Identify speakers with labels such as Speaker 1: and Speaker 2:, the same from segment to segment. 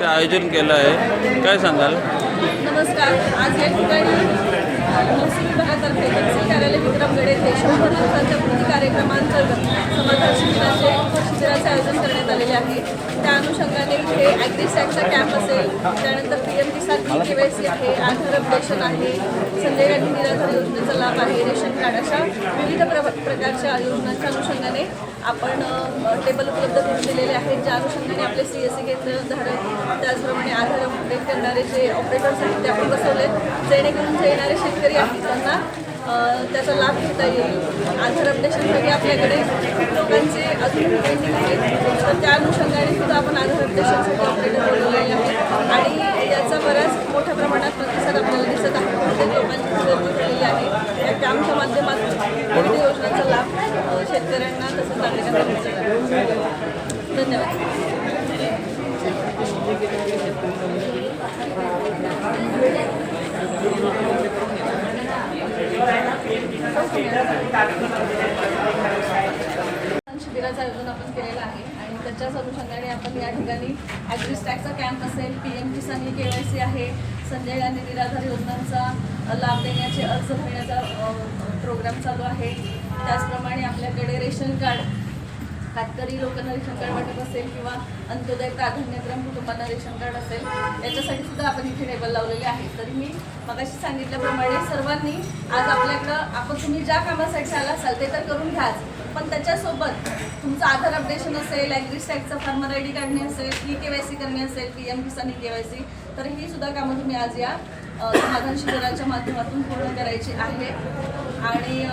Speaker 1: ते आयोजन केलं आहे. काय सांगाल?
Speaker 2: नमस्कार. आज या ठिकाणी महसूल विभागातर्फे तहसील कार्यालय विक्रमगड येथे शंभर दिवसांच्या कृती कार्यक्रमांतर्गत समाधान शिबिराचे आयोजन करण्यात आलेले आहे. त्या अनुषंगाने इथे ॲग्रिसॅकचा कॅम्प असेल. त्यानंतर P M Kisan e K Y C आहे आधार अपडेशन आहे संजय गांधी निराधार योजनेचा लाभ आहे रेशन कार्ड अशा विविध प्र प्रकारच्या योजनांच्या अनुषंगाने आपण टेबल उपलब्ध करून दिलेले आहेत. ज्या अनुषंगाने आपले सी एस सी केंद्रधारक त्याचप्रमाणे आधार अपडेट करणारे जे ऑपरेटर्स आहेत ते आपण बसवलेत. जेणेकरून जे येणारे शेतकरी आहेत त्यांना त्याचा लाभ घेता येईल. आधार अपडेशनसाठी आपल्याकडे खूप लोकांचे अजून पेंडिंग आहेत तर त्या अनुषंगाने सुद्धा आपण आधार अपडेशनसाठी ऑपरेटर बोलवलेले आहे. आणि याचा बऱ्याच मोठ्या प्रमाणात प्रतिसाद आपल्याला दिसत आहे. प्रत्येक लोकांची गर्दी झालेली आहे. त्या आमच्या माध्यमातून विविध योजनांचा लाभ शेतकऱ्यांना तसंच नागरिकांना धन्यवाद. शिबिराचं आयोजन आपण केलेलं आहे आणि त्याच्याच अनुषंगाने आपण या ठिकाणी ॲग्रिस्टॅकचा कॅम्प असेल P M Kisan e K Y C आहे संजय गांधी निराधार योजनांचा लाभ देण्याचे अर्ज भरण्याचा प्रोग्राम चालू आहे. त्याचप्रमाणे आपल्याकडे रेशन कार्ड कातकरी लोकांना रेशन कार्ड वाटप असेल किंवा अंत्योदय प्राधान्यक्रम कुटुंबांना रेशन कार्ड असेल याच्यासाठी सुद्धा आपण इथे टेबल लावलेले आहे. तरी मी मगाशी सांगितल्याप्रमाणे सर्वांनी आज आपल्याकडं आपण तुम्ही ज्या कामासाठी आला असाल ते तर करून घ्याच. पण त्याच्यासोबत तुमचं आधार अपडेशन असेल ॲग्रिस्टॅकचा फार्मर आय डी काढणे असेल ई के वाय सी करणे असेल P M Kisan e K Y C तर ही सुद्धा कामं तुम्ही आज या समाधान शिबिराच्या माध्यमातून पूर्ण करायची आहे. आणि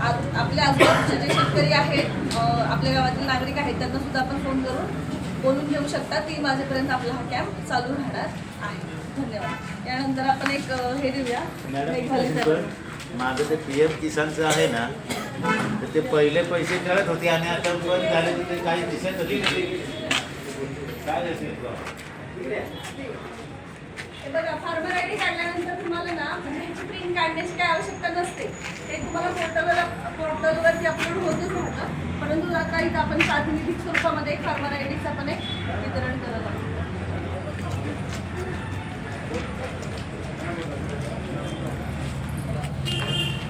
Speaker 2: आपल्या आजूबाजूचे जे शेतकरी आहेत आपल्या गावातील नागरिक आहेत त्यांना सुद्धा आपण फोन करून बोलून घेऊ शकता. तीन वाजेपर्यंत आपला हा कॅम्प चालू राहणार आहे. धन्यवाद. यानंतर आपण एक हे देऊया.
Speaker 3: माझं ते पी एम किसानचं आहे ना तर ते पहिले पैसे कळत होते आणि आता बंद झाले ते काही दिसत होते. काय
Speaker 2: बघा फार्मर आय डी काढल्यानंतर तुम्हाला ना प्रिंट काढण्याची काय आवश्यकता नसते. ते तुम्हाला पोर्टलवरती अपलोड होतच राहतं. परंतु आता इथं आपण प्रातिनिधिक स्वरूपामध्ये एक फार्मर आय डीचं आपण एक वितरण करत आहोत.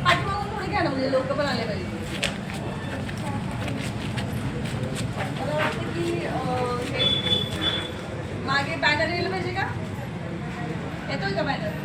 Speaker 2: पाठीमागून थोडी घ्या ना म्हणजे लोक पण आले पाहिजे. मला वाटतं की हे मागे बॅनर येईल पाहिजे का? येतोय का बॅनर